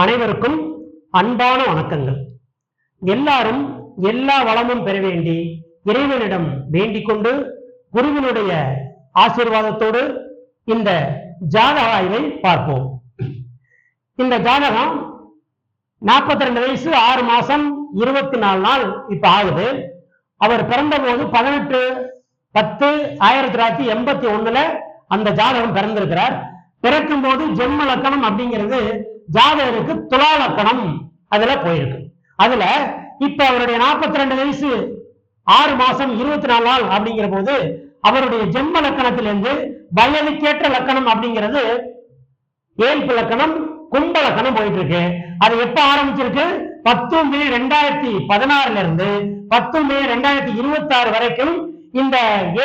அனைவருக்கும் அன்பான வணக்கங்கள். எல்லாரும் எல்லா வளமும் பெற வேண்டி இறைவனிடம் வேண்டிக் கொண்டு குருவினுடைய ஆசீர்வாதத்தோடு இந்த ஜாதக ஆய்வை பார்ப்போம். இந்த ஜாதகம் நாற்பத்தி ரெண்டு வயசு ஆறு மாசம் இருபத்தி நாலு நாள் இப்ப ஆகுது. அவர் பிறந்த போது பதினெட்டு பத்து ஆயிரத்தி தொள்ளாயிரத்தி எண்பத்தி ஒண்ணுல அந்த ஜாதகம் பிறந்திருக்கிறார். பிறக்கும் போது ஜென்ம லக்கணம் அப்படிங்கிறது ஜாதகருக்கு துலா லக்கணம் அதுல போயிருக்கு. அதுல இப்ப அவருடைய நாற்பத்தி ரெண்டு வயசு ஆறு மாசம் இருபத்தி நாலு நாள் அப்படிங்கிற போது அவருடைய ஜென்ம லக்கணத்திலிருந்து வயதுக்கேற்ற லக்கணம் அப்படிங்கிறது ஏழ்பு லக்கணம் கும்ப லக்கணம் போயிட்டு இருக்கு அது எப்ப ஆரம்பிச்சிருக்கு? பத்து மே ரெண்டாயிரத்தி பதினாறுல இருந்து பத்து மே ரெண்டாயிரத்தி இருபத்தி ஆறு வரைக்கும் இந்த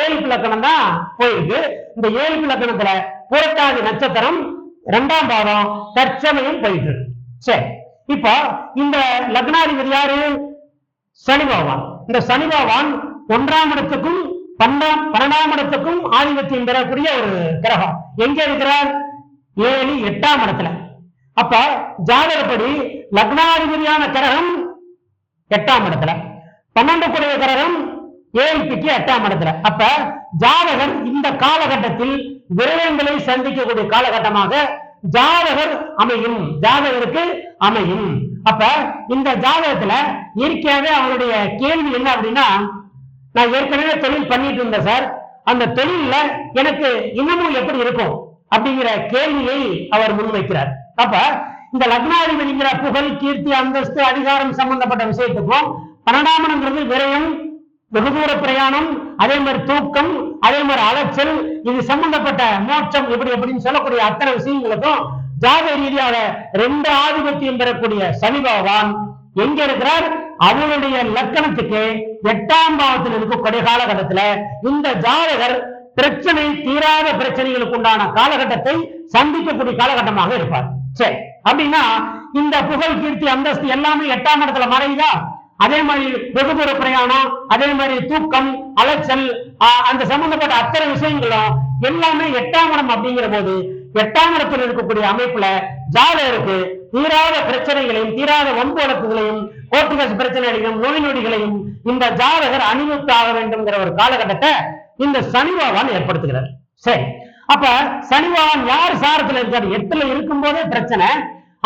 ஏழு லக்கணம் தான் போயிருக்கு. இந்த ஏழு லக்கணத்துல புரட்டாதி நட்சத்திரம் ரெண்டாம் பாதம் தற்சமயம் போயிட்டு இருக்கு. சரி. இப்போ இந்த லக்னாதிபதி யாரு? சனி பகவான். இந்த சனி பகவான் ஒன்றாம் இடத்துக்கும் பன்னெண்டாம் பன்னெண்டாம் இடத்துக்கும் ஆதிபத்தியம் பெறக்கூடிய ஒரு கிரகம். எங்க இருக்கிறார்? ஏழு எட்டாம் இடத்துல. அப்ப ஜாதகப்படி லக்னாதிபதியான கிரகம் எட்டாம் இடத்துல. பன்னெண்டு கூடிய கிரகம் ஏழுக்கு எட்டாம் இடத்துல. அப்ப ஜாதகன் இந்த காலகட்டத்தில் விரயங்களை சந்திக்கக்கூடிய காலகட்டமாக ஜாதகர் அமையும். ஜாதகருக்கு அமையும். அப்ப இந்த ஜாதகத்துல இயற்கையாவே அவருடைய கேள்வி என்ன அப்படின்னா நான் ஏற்கனவே தொழில் பண்ணிட்டு இருந்தேன் சார். அந்த தொழில்ல எனக்கு இன்னமும் எப்படி இருக்கும் அப்படிங்கிற கேள்வியை அவர் முன்வைக்கிறார். அப்ப இந்த லக்னாதிபதிங்கிற புகழ் கீர்த்தி அந்தஸ்து அதிகாரம் சம்பந்தப்பட்ட விஷயத்துக்கும் பன்னெண்டாம் விரயம் வெகு தூர பிரயாணம் அதே மாதிரி தூக்கம் அதே மாதிரி அலைச்சல் இது சம்பந்தப்பட்ட மோட்சம் எப்படி எப்படின்னு சொல்லக்கூடிய அத்தனை விஷயங்களுக்கும் ஜாத ரீதியாக ரெண்டு ஆதிபத்தியம் பெறக்கூடிய சனி பகவான் எங்க இருக்கிறார்? அவருடைய லக்கணத்துக்கு எட்டாம் பாவத்தில் இருக்கக்கூடிய காலகட்டத்துல இந்த ஜாதகர் பிரச்சனை தீராத பிரச்சனைகளுக்கு உண்டான காலகட்டத்தை சந்திக்கக்கூடிய காலகட்டமாக இருப்பார். சரி அப்படின்னா இந்த புகழ் கீர்த்தி அந்தஸ்து எல்லாமே எட்டாம் இடத்துல மறையுதா? அதே மாதிரி வெகு தூர பிரயாணம் அதே மாதிரி தூக்கம் அலைச்சல் ஆஹ், அந்த சம்பந்தப்பட்ட அத்தனை விஷயங்களும் எல்லாமே எட்டாம் இடம் அப்படிங்கிற போது எட்டாம் இடத்தில் இருக்கக்கூடிய அமைப்புல ஜாதகருக்கு தீராத பிரச்சனைகளையும் தீராத வம்பு வழக்குகளையும் போர்த்துகஸ் பிரச்சனைகளையும் நோய் நொடிகளையும் இந்த ஜாதகர் அனுபவித்தாக வேண்டும்ங்கிற ஒரு காலகட்டத்தை இந்த சனி பகவான் ஏற்படுத்துகிறார். சரி. அப்ப சனி பகவான் யார் சாரத்துல இருக்காரு? எட்டுல இருக்கும் போதே பிரச்சனை.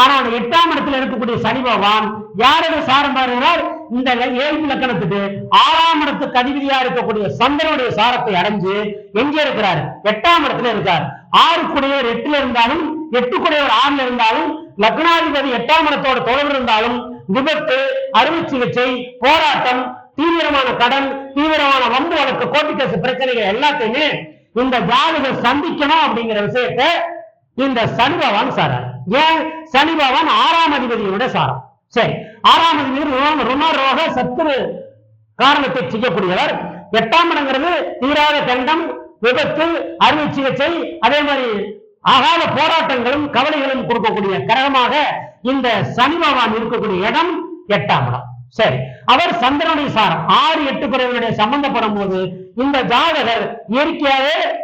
ஆனா அந்த எட்டாம் இடத்துல இருக்கக்கூடிய சனி பகவான் யாரோட சாரம் பாருகிறார் இந்த ஏழு லக்கணத்துக்கு ஆறாம் இடத்துக்கு அதிபதியா இருக்கக்கூடிய சந்திரனுடைய சாரத்தை அடைஞ்சு எங்க இருக்கிறார்? எட்டாம் இடத்துல இருக்கார். ஆறு குடையவர் எட்டுல இருந்தாலும் எட்டு குடையவர் ஆறுல இருந்தாலும் லக்னாதிபதி எட்டாம் இடத்தோட தொடர்பு இருந்தாலும் விபத்து அறுவை சிகிச்சை போராட்டம் தீவிரமான கடன் தீவிரமான வம்பு வழக்கு கோர்ட்டு கேஸ் பிரச்சனைகள் எல்லாத்தையுமே இந்த ஜாதகர் சந்திக்கணும் அப்படிங்கிற விஷயத்தை இந்த சனி பகவான் சாரார். ஏன் சனி பகவான் ஆறாம் அதிபதியோட சாரம். சரி ஆறாம் அதிபதி ருண- ரோக சத்துரு காரணத்தை செய்யக்கூடியவர். எட்டாம் இடங்கிறது தீராத தண்டம் விபத்து அறுவை சிகிச்சை அதே மாதிரி ஆகாத போராட்டங்களும் கவலைகளும் கொடுக்கக்கூடிய கிரகமாக இந்த சனி பகவான் இருக்கக்கூடிய இடம் எட்டாம் இடம். சரி அவர் சந்திரனுடைய சாரம். ஆறு எட்டு பிறவினுடைய சம்பந்தப்படும் போது இந்த ஜாதகர் இயற்கையாகவே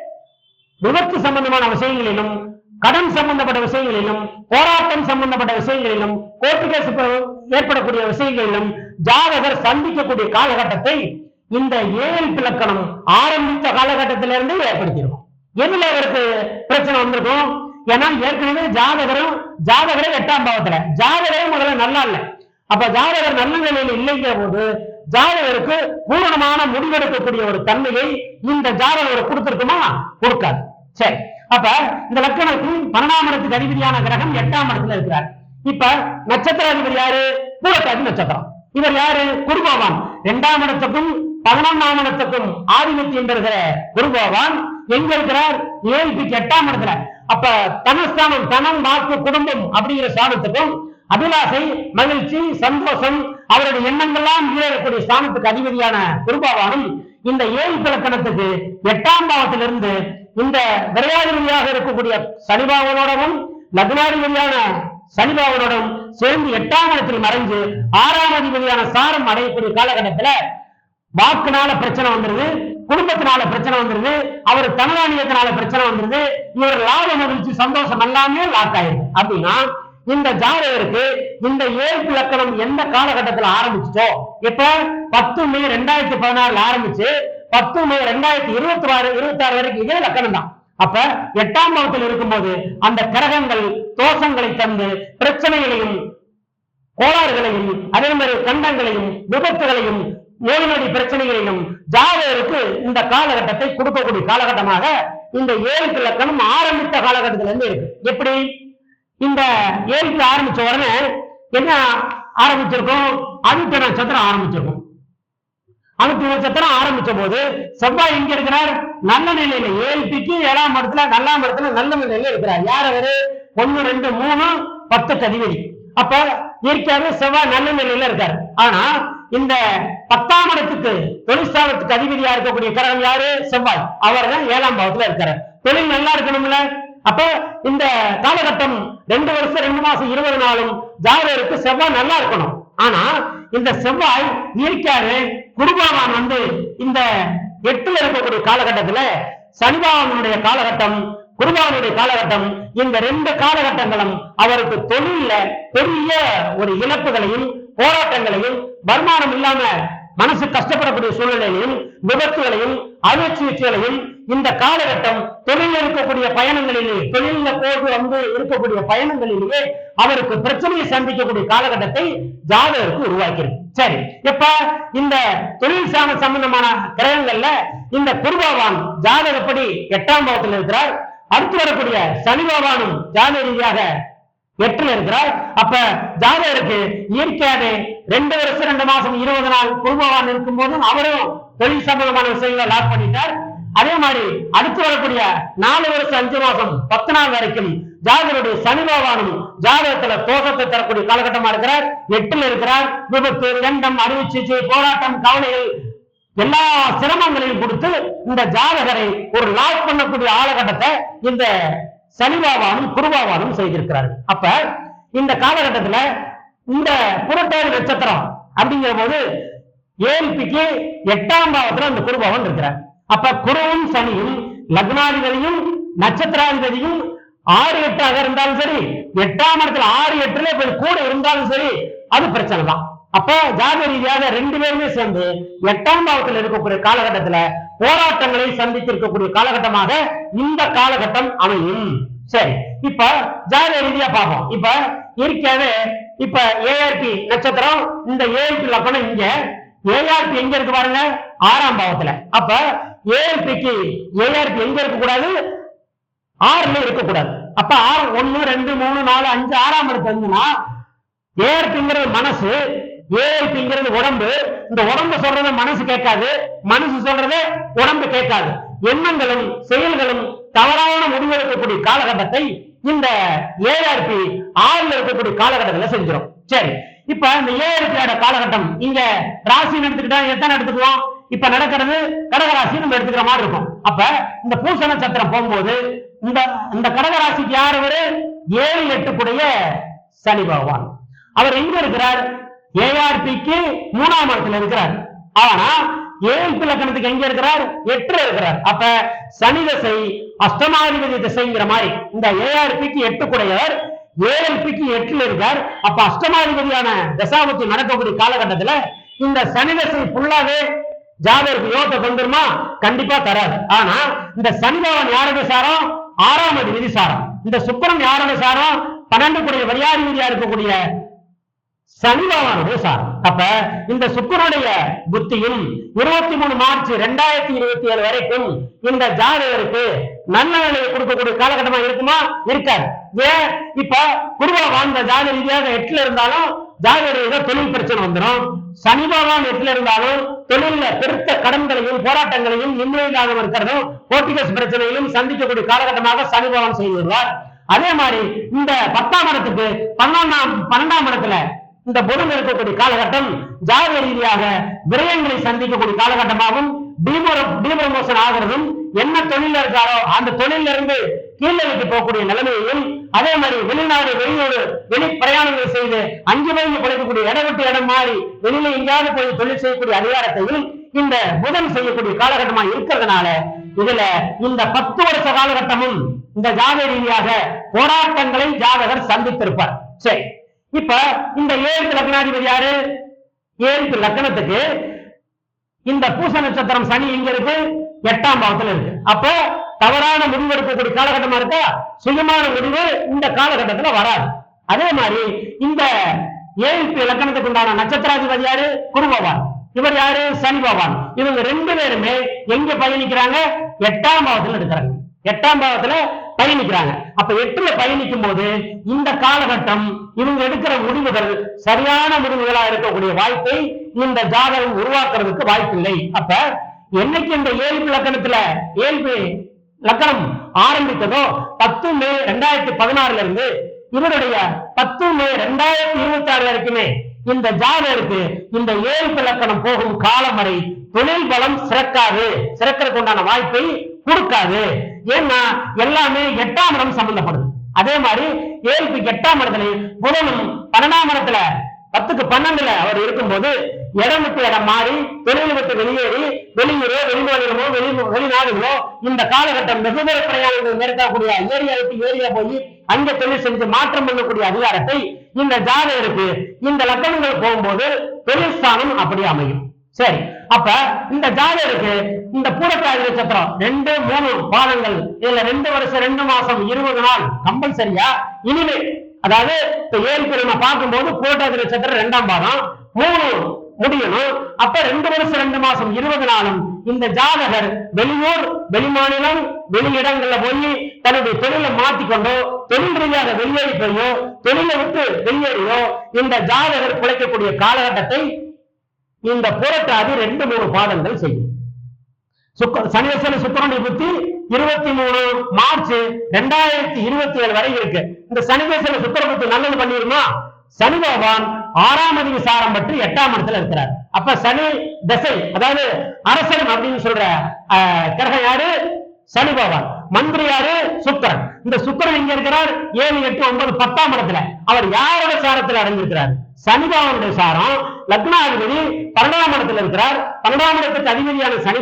விபத்து சம்பந்தமான விஷயங்களிலும் கடன் சம்பந்தப்பட்ட விஷயங்களிலும் போராட்டம் சம்பந்தப்பட்ட விஷயங்களிலும் கோர்ட்டு கேஸ் ஏற்படக்கூடிய விஷயங்களிலும் ஜாதகர் சந்திக்கக்கூடிய காலகட்டத்தை இந்த ஏழு பிளக்கணம் ஆரம்பித்த காலகட்டத்திலிருந்து ஏற்படுத்திடும் எதுல அவருக்கு பிரச்சனை வந்திருக்கும்? ஏன்னா ஏற்கனவே ஜாதகரும் ஜாதகரே எட்டாம் பாவத்துல. ஜாதகரே முதல்ல நல்லா இல்லை. அப்ப ஜாதகர் நல்ல நிலையில இல்லைங்கிற போது ஜாதகருக்கு பூரணமான முடிவெடுக்கக்கூடிய ஒரு தன்மையை இந்த ஜாதகர் கொடுத்திருக்குமா? கொடுக்காது. சரி. அப்ப இந்த லக்கணத்துக்கும் பன்னெண்டாம் இடத்துக்கு அதிபதியான கிரகம் எட்டாம் இடத்துல இருக்கிறார். இப்ப நட்சத்திர அதிபதி யாரு? பூரட்டாதி நட்சத்திரம். இவர் யாரு? குருபவான் இரண்டாம் இடத்துக்கும் பதினொன்னாம் இடத்துக்கும் ஆதிபத்தியம் பெறுகிற குருபவான் எங்க இருக்கிறார்? ஏழுக்கு எட்டாம் இடத்துல. அப்ப தனஸ்தானம் தனம் வாக்கு குடும்பம் அப்படிங்கிற ஸ்தானத்துக்கும் அபிலாசை மகிழ்ச்சி சந்தோஷம் அவருடைய எண்ணங்கள்லாம் ஈழக்கூடிய ஸ்தானத்துக்கு அதிபதியான குருபாவானும் இந்த ஏழு இலக்கணத்துக்கு எட்டாம் பாவத்திலிருந்து இந்த விரையாதிபதியாக இருக்கக்கூடிய சனிபாவனோடவும் லக்னாதிபதியான சனிபாவனோடும் சேர்ந்து எட்டாம் இடத்தில் மறைஞ்சு ஆறாம் அதிபதியான சாரம் அடையக்கூடிய காலகட்டத்துல வாக்குனால பிரச்சனை வந்துருது குடும்பத்தினால பிரச்சனை வந்துருது அவர் தனதானியத்தினால பிரச்சனை வந்துருது இவர் லாப மகிழ்ச்சி சந்தோஷம் எல்லாமே லாக் ஆயிருது அப்படின்னா இந்த ஜாதகருக்கு இந்த ஏழ்பு லக்கணம் எந்த காலகட்டத்துல ஆரம்பிச்சுட்டோ இப்ப பத்து மே ரெண்டாயிரத்தி பதினாறுல ஆரம்பிச்சு பத்து மே ரெண்டாயிரத்தி இருபத்தி ஆறு இருபத்தி ஆறு வரைக்கும் இதே லக்கணம் தான். அப்ப எட்டாம் பாவத்தில் இருக்கும்போது அந்த கிரகங்கள் தோஷங்களை தந்து பிரச்சனைகளையும் கோளாறுகளையும் அதே மாதிரி கண்டங்களையும் விபத்துகளையும் நோய் பிரச்சனைகளையும் ஜாதகருக்கு இந்த காலகட்டத்தை கொடுக்கக்கூடிய காலகட்டமாக இந்த ஏழுக்கு இலக்கணம் ஆரம்பித்த காலகட்டத்துல இருந்து இருக்கு. எப்படி? இந்த ஏழுக்கு ஆரம்பிச்ச உடனே என்ன ஆரம்பிச்சிருக்கோம்? ஆதித்ய நட்சத்திரம் ஆரம்பிச்சிருக்கும். ஆதித்ய நட்சத்திரம் ஆரம்பிச்ச போது செவ்வாய் எங்க இருக்கிறார்? நல்ல நிலையில ஏழுக்கு ஏழாம் இடத்துல நல்லாம் இடத்துல நல்ல நிலையில இருக்கிறார். யார் அவரு? ஒண்ணு ரெண்டு மூணு பத்து அதிபதி. அப்ப இயற்கையாகவே செவ்வாய் நல்ல நிலையில இருக்காரு. ஆனா இந்த பத்தாம் இடத்துக்கு தொழிற்சாலத்துக்கு அதிபதியா இருக்கக்கூடிய கிரகம் யாரு? செவ்வாய். அவர் தான் ஏழாம் பாவத்துல இருக்காரு. தொழில் நல்லா இருக்கணும்ல? அப்ப இந்த காலகட்டம் ரெண்டு வருஷம் ரெண்டு மாசம் இருபது நாளும் ஜாதகருக்கு செவ்வாய் நல்லா இருக்கணும். ஆனா இந்த செவ்வாய் இயற்கையாவே குருபாவான் வந்து இந்த எட்டுல இருக்கக்கூடிய காலகட்டத்துல சனிபாவனுடைய காலகட்டம் குருபாவனுடைய காலகட்டம் இந்த ரெண்டு காலகட்டங்களும் அவருக்கு தொழில பெரிய ஒரு இழப்புகளையும் போராட்டங்களையும் வருமானம் இல்லாம மனசு கஷ்டப்படக்கூடிய சூழ்நிலைகளையும் விபத்துகளையும் அறுவை இந்த காலகட்டம் தொழில் இருக்கக்கூடிய பயணங்களிலே தொழில போது வந்து இருக்கக்கூடிய பயணங்களிலேயே அவருக்கு பிரச்சனையை சந்திக்கக்கூடிய காலகட்டத்தை ஜாதகருக்கு உருவாக்கியிருக்கு. சரி இப்ப இந்த தொழில் சாண சம்பந்தமான கிரகங்கள்ல இந்த குருபாவான் ஜாதகப்படி எட்டாம் பாவத்தில் இருக்கிறார். அடுத்து வரக்கூடிய சனி பகவானும் ஜாதக ரீதியாக எட்டுல இருக்கிறார். அப்ப ஜாதகருக்கு இயற்கையாவே ரெண்டு வருஷம் ரெண்டு மாசம் இருபது நாள் குருபவான் இருக்கும் போதும் அவரும் தொழில் சம்பந்தமான விஷயங்களை லாக் பண்ணிட்டார். அதே மாதிரி அடுத்து வரக்கூடிய நாலு வருஷம் அஞ்சு மாசம் பத்து நாள் வரைக்கும் ஜாதகருடைய சனி பகவானும் ஜாதகத்துல தோஷத்தை தரக்கூடிய காலகட்டமா இருக்கிறார். எட்டில் இருக்கிறார். விபத்து கண்டம் அறுவை போராட்டம் கவலைகள் எல்லா சிரமங்களையும் கொடுத்து இந்த ஜாதகரை ஒரு லாக் பண்ணக்கூடிய ஆலகட்டத்தை இந்த சனிபாவானும் குருபாவானும் செய்திருக்கிறார்கள் அப்ப இந்த காலகட்டத்துல இந்த புரட்டாதி நட்சத்திரம் அப்படிங்கிற போது ஏழ்பிக்கு எட்டாம் பாவத்துல அந்த குருபாவன் இருக்கிறார். அப்ப குருவும் சனியும் லக்னாதிபதியும் நட்சத்திராதிபதியும் ஆறு எட்டாக இருந்தாலும் சரி எட்டாம் இடத்துல ஆறு எட்டுல போய் கூட இருந்தாலும் சரி அது பிரச்சனை தான். அப்ப ஜாத ரீதியாக ரெண்டு பேருமே சேர்ந்து எட்டாம் பாவத்தில் இருக்கக்கூடிய காலகட்டத்துல போராட்டங்களை சந்தித்திருக்கக்கூடிய காலகட்டமாக இந்த காலகட்டம் அமையும். சரி இப்ப ஜாத ரீதியா பார்ப்போம். இப்ப இயற்கையாவே இப்ப ஏஆர்பி நட்சத்திரம் இந்த ஏஆர்பி லக்கணம் இங்க ஏஆர்பி எங்க இருக்கு பாருங்க? ஆறாம் பாவத்துல. அப்ப ஏஆர்பிக்கு ஏஆர்பி எங்க இருக்க கூடாது ஆறுல இருக்கக்கூடாது. அப்ப ஆறு ஒண்ணு ரெண்டு மூணு நாலு அஞ்சு ஆறாம் இடத்துல இருந்துன்னா ஏஆர்பிங்கிறது மனசு ஏஐபிங்கிறது உடம்பு. இந்த உடம்பு சொல்றத மனசு கேட்காது. மனசு சொல்றத உடம்பு கேட்காது. எண்ணங்களும் செயல்களும் தவறான முடிவெடுக்கக்கூடிய காலகட்டத்தை இந்த ஏஆர்பி ஆறுல இருக்கக்கூடிய காலகட்டத்துல செஞ்சிடும் சரி. இப்ப இந்த ஏஆர்பியோட காலகட்டம் இங்க ராசின்னு எடுத்துக்கிட்டா எத்தனை எடுத்துக்குவோம் இப்ப நடக்கிறது கடகராசி நம்ம எடுத்துக்கிற மாதிரி இருக்கும். அப்ப இந்த பூசண சத்திரம் போகும்போது இந்த இந்த கடகராசிக்கு யார் அவரு ஏழு எட்டுக்குடைய சனி பகவான். அவர் எங்க இருக்கிறார்? ஏஆர்பிக்கு மூணாம் இடத்துல இருக்கிறார். ஆனா ஏழு லக்கணத்துக்கு எங்க இருக்கிறார்? எட்டுல இருக்கிறார். அப்ப சனி தசை அஷ்டமாதிபதி திசைங்கிற மாதிரி. இந்த ஏஆர்பிக்கு எட்டு கூடையவர் ஏஎல்பிக்கு எட்டுல இருக்கார். அப்ப அஷ்டமாதிபதியான தசாபத்தி நடக்கக்கூடிய காலகட்டத்துல இந்த சனி தசை ஃபுல்லாவே ஜாதகருக்கு யோகத்தை தந்துருமா கண்டிப்பா தராது. ஆனா இந்த சனி பகவான் யாரோட சாரம்? ஆறாம் விதி சாரம். இந்த சுக்கரன் யாரோட சாரம்? பன்னெண்டு கூடிய வரியாதிபதியா இருக்கக்கூடிய சனி பகவானுடைய சாரம் அப்ப இந்த சுக்கரனுடைய புத்தியும் இருபத்தி மூணு மார்ச் ரெண்டாயிரத்தி இருபத்தி ஏழு வரைக்கும் இந்த ஜாதகருக்கு நல்ல நிலையை கொடுக்கக்கூடிய காலகட்டமா இருக்குமா? இருக்காது. ஏன்? இப்ப குருவா வாழ்ந்த ஜாத ரீதியாக எட்டுல இருந்தாலும் ஜாதக தொழில் பிரச்சனை வந்துடும் சனி பகவான் எட்டுல இருந்தாலும் தொழில பெருத்த கடன்களையும் போராட்டங்களையும் நிம்மதியாக இருக்கிறதும் போர்ட்டிகஸ் பிரச்சனைகளும் சந்திக்கக்கூடிய காலகட்டமாக சனி பகவான் செய்து வருவார். அதே மாதிரி இந்த பத்தாம் இடத்துக்கு பன்னெண்டாம் பன்னெண்டாம் இடத்துல இந்த பொருள் இருக்கக்கூடிய காலகட்டம் ஜாதக ரீதியாக விரயங்களை சந்திக்கக்கூடிய காலகட்டமாகவும் டிமோஷன் ஆகிறதும் என்ன தொழில இருக்காரோ அந்த தொழில இருந்து கீழ்நிலைக்கு போகக்கூடிய நிலைமையையும் அதே மாதிரி வெளிநாடு வெளியூர் வெளி பிரயாணங்கள் செய்து அஞ்சு மணிக்கு பிழைக்கக்கூடிய இடம் விட்டு இடம் மாறி வெளியில எங்கேயாவது போய் தொழில் செய்யக்கூடிய அதிகாரத்தையும் இந்த புதன் செய்யக்கூடிய காலகட்டமா இருக்கிறதுனால இதுல இந்த பத்து வருஷ காலகட்டமும் இந்த ஜாத ரீதியாக போராட்டங்களை ஜாதகர் சந்தித்திருப்பார். சரி. இப்ப இந்த ஏழு லக்னாதிபதி யாரு? ஏழு லக்னத்துக்கு இந்த பூச நட்சத்திரம் சனி இங்க இருக்கு எட்டாம் பாவத்துல இருக்கு. அப்போ தவறான முடிவு எடுக்கக்கூடிய காலகட்டமா இருக்கா? சுயமான முடிவு இந்த காலகட்டத்துல வராது. அதே மாதிரி இந்த ஏழு இலக்கணத்துக்கு உண்டான நட்சத்திராதிபதி யாரு? குரு பகவான். இவர் யாரு? சனி பகவான். இவங்க ரெண்டு பேருமே எங்க பயணிக்கிறாங்க? எட்டாம் பாவத்துல இருக்கிறாங்க. எட்டாம் பாவத்துல பயணிக்கிறாங்க. அப்ப எட்டுல பயணிக்கும் போது இந்த காலகட்டம் இவங்க எடுக்கிற முடிவுகள் சரியான முடிவுகளா இருக்கக்கூடிய வாய்ப்பை இந்த ஜாதகம் உருவாக்குறதுக்கு வாய்ப்பில்லை. அப்ப என்னைக்கு இந்த ஏழ்பு லக்கணத்துல ஏழ்பு லக்கணம் ஆரம்பித்ததோ பத்து மே ரெண்டாயிரத்தி பதினாறுல இருந்து இவருடைய பத்து மே ரெண்டாயிரத்தி இருபத்தி ஆறு வரைக்குமே இந்த ஜாதகருக்கு இந்த ஏழு லக்கணம் போகும் காலம் வரை தொழில் பலம் சிறக்காது. சிறக்கிறதுக்கு உண்டான வாய்ப்பை கொடுக்காது. ஏன்னா எல்லாமே எட்டாம் இடம் சம்பந்தப்படுது. அதே மாதிரி ஏழுக்கு எட்டாம் இடத்துல புதனும் பன்னெண்டாம் இடத்துல பத்துக்கு பன்னெண்டுல அவர் இருக்கும்போது இடம் விட்டு இடம் மாறி தொழில் விட்டு வெளியேறி வெளியூரோ வெளிமாநிலமோ வெளி வெளிநாடுகளோ இந்த காலகட்டம் வெகுதர பிரயாணங்கள் மேற்கக்கூடிய ஏரியா விட்டு ஏரியா போய் அங்க தொழில் செஞ்சு மாற்றம் பண்ணக்கூடிய அதிகாரத்தை இந்த ஜாதகருக்கு இந்த லக்கணங்கள் போகும்போது தொழில் ஸ்தானம் அப்படி அமையும். சரி அப்ப இந்த ஜாதகருக்கு இந்த பூரட்டாதி நட்சத்திரம் ரெண்டு மூணு பாதங்கள் இதுல ரெண்டு வருஷம் ரெண்டு மாசம் இருபது நாள் கம்பல்சரியா? இனிமே அதாவது இப்ப ஏழு நம்ம பார்க்கும்போது பூரட்டாதி நட்சத்திரம் ரெண்டாம் பாதம் மூணு முடியணும். அப்ப ரெண்டு வருஷம் ரெண்டு மாசம் இருபது நாளும் இந்த ஜாதகர் வெளியூர் வெளிமாநிலம் வெளியிடங்கள்ல போய் தன்னுடைய தொழிலை மாத்திக்கொண்டோ தொழில் ரீதியாக வெளியேறி போயோ தொழிலை விட்டு வெளியேறியோ இந்த ஜாதகர் பிழைக்கக்கூடிய காலகட்டத்தை இந்த புரட்டாதி ரெண்டு மூணு பாடங்கள் செய்யும். சுக்க சனிவசன சுக்கரனுடைய புத்தி இருபத்தி மூணு மார்ச் ரெண்டாயிரத்தி இருபத்தி ஏழு வரை இருக்கு. இந்த சனிவசன சுக்கர பத்தி நல்லது பண்ணிருமா சனி பகவான் ஆறாம் அதிக சாரம் பற்றி எட்டாம் இடத்துல இருக்கிறார். அப்ப சனி தசை அதாவது அரசன் அப்படின்னு சொல்ற அஹ், கிரகம் யாரு? சனி பகவான். மந்திரி யாரு? சுக்கரன். இந்த சுக்கரன் இங்க இருக்கிறார்? ஏழு எட்டு ஒன்பது பத்தாம் இடத்துல. அவர் யாரோட சாரத்தில் அடைஞ்சிருக்கிறார் சனி சாரம். லக்னாதிபதி பன்னெண்டாம் இடத்துல இருக்கிறார். பன்னெண்டாம் இடத்துக்கு அதிபதியான சனி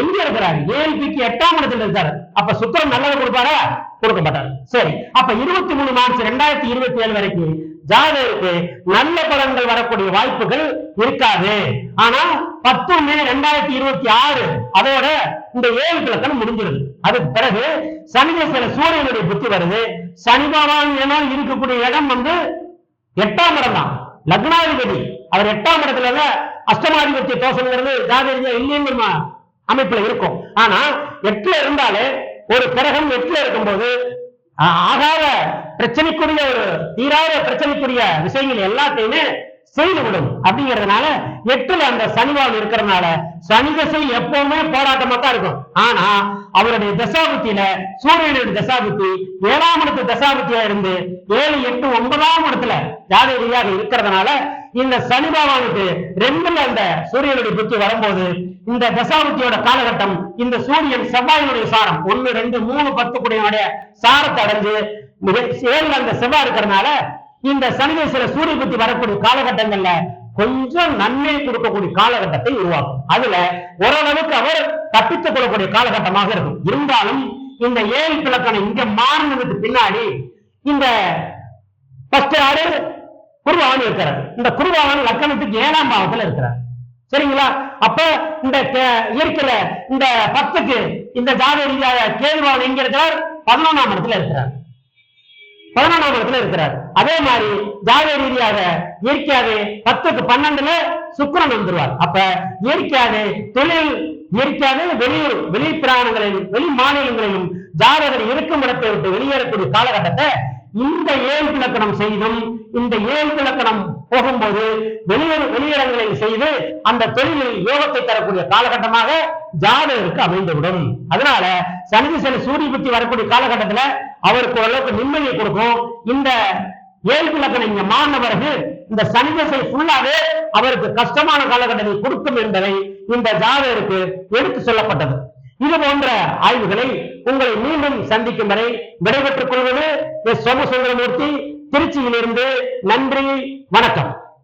எங்க இருக்கிறார்? ஏழ்பிக்கு எட்டாம் இடத்துல இருக்காரு. அப்ப சுக்கரன் நல்லது கொடுப்பாரா? கொடுக்க மாட்டார். சரி. அப்ப இருபத்தி மூணு மார்ச் ரெண்டாயிரத்தி இருபத்தி ஏழு வரைக்கும் ஜாதகருக்கு நல்ல பலன்கள் வரக்கூடிய வாய்ப்புகள் இருக்காது. ஆனா பத்து மே ரெண்டாயிரத்தி இருபத்தி ஆறு அதோட இந்த ஏழு கிழக்கம் முடிஞ்சிருது. அதுக்கு பிறகு சனி சூரியனுடைய புத்தி வருது. சனி பகவான் ஏன்னா இருக்கக்கூடிய இடம் வந்து எட்டாம் இடம் தான். லக்னாதிபதி. அவர் எட்டாம் இடத்துல அஷ்டமாதிபத்திய தோஷங்கிறது ஜாதகரியா இல்லைன்னு அமைப்புல இருக்கும். ஆனா எட்டுல இருந்தாலே ஒரு கிரகம் எட்டுல இருக்கும்போது ஆகாத பிரச்சனைக்குரிய ஒரு தீராத பிரச்சனைக்குரிய விஷயங்கள் எல்லாத்தையுமே செய்து விடும் அப்படிங்கறதுனால எட்டுல அந்த சனிவால் இருக்கிறதுனால சனி தசை எப்பவுமே போராட்டமா தான் இருக்கும். ஆனா அவருடைய தசாபுத்தியில சூரியனுடைய தசாபுத்தி ஏழாம் இடத்து தசாபுத்தியா இருந்து ஏழு எட்டு ஒன்பதாம் இடத்துல ஜாதக ரீதியாக இருக்கிறதுனால இந்த சனி பகவானுக்கு ரெண்டுல அந்த சூரியனுடைய புத்தி வரும்போது இந்த தசாபுத்தியோட காலகட்டம் இந்த சூரியன் செவ்வாயினுடைய சாரம் ஒண்ணு ரெண்டு மூணு பத்து கூடியனுடைய சாரத்தை அடைஞ்சு ஏழு ஏழுல அந்த செவ்வாய் இருக்கிறதுனால இந்த சனிதேசல சூரிய புத்தி வரக்கூடிய காலகட்டங்கள்ல கொஞ்சம் நன்மை கொடுக்கக்கூடிய காலகட்டத்தை உருவாக்கும். அதுல ஓரளவுக்கு அவர் தப்பித்துக் கொள்ளக்கூடிய காலகட்டமாக இருக்கும். இருந்தாலும் இந்த ஏழு கிழக்கணம் இங்க மாறினதுக்கு பின்னாடி இந்த ஃபர்ஸ்ட் யாரு குருவான் இருக்கிறார். இந்த குருவான் லக்கணத்துக்கு ஏழாம் பாவத்துல இருக்கிறார். சரிங்களா? அப்ப இந்த கே- இயற்கையில இந்த பத்துக்கு இந்த ஜாத ரீதியாக கேதுவான் எங்க இருக்கிறார் பதினொன்றாம் இடத்துல இருக்கிறார். பதினொன்றாம் இடத்துல இருக்கிறார். அதே மாதிரி ஜாத ரீதியாக இயற்கையாவே பத்துக்கு பன்னெண்டுல சுக்கரன் வந்துருவார். அப்ப இயற்கையாவே தொழில் இயற்கையாவே வெளியூர் வெளி பிராணங்களிலும் வெளி மாநிலங்களிலும் ஜாதகர் இருக்கும் இடத்தை விட்டு வெளியேறக்கூடிய காலகட்டத்தை இந்த ஏழு இலக்கணம் செய்தும் இந்த ஏழு இலக்கணம் போகும்போது வெளியூர் வெளியிடங்களில் செய்து அந்த தொழிலில் யோகத்தை தரக்கூடிய காலகட்டமாக ஜாதகருக்கு அமைந்துவிடும். அதனால சனி சனி சூரிய புத்தி வரக்கூடிய காலகட்டத்துல அவருக்கு ஓரளவுக்கு நிம்மதியை கொடுக்கும். இந்த ஏழு இலக்கணம் இங்க மாறின பிறகு இந்த சனி ஃபுல்லாவே அவருக்கு கஷ்டமான காலகட்டத்தை கொடுக்கும் என்பதை இந்த ஜாதகருக்கு எடுத்து சொல்லப்பட்டது. இது போன்ற ஆய்வுகளை உங்களை மீண்டும் சந்திக்கும் வரை விடைபெற்றுக் கொள்வது எஸ் சோமசுந்தரமூர்த்தி திருச்சியிலிருந்து நன்றி வணக்கம்.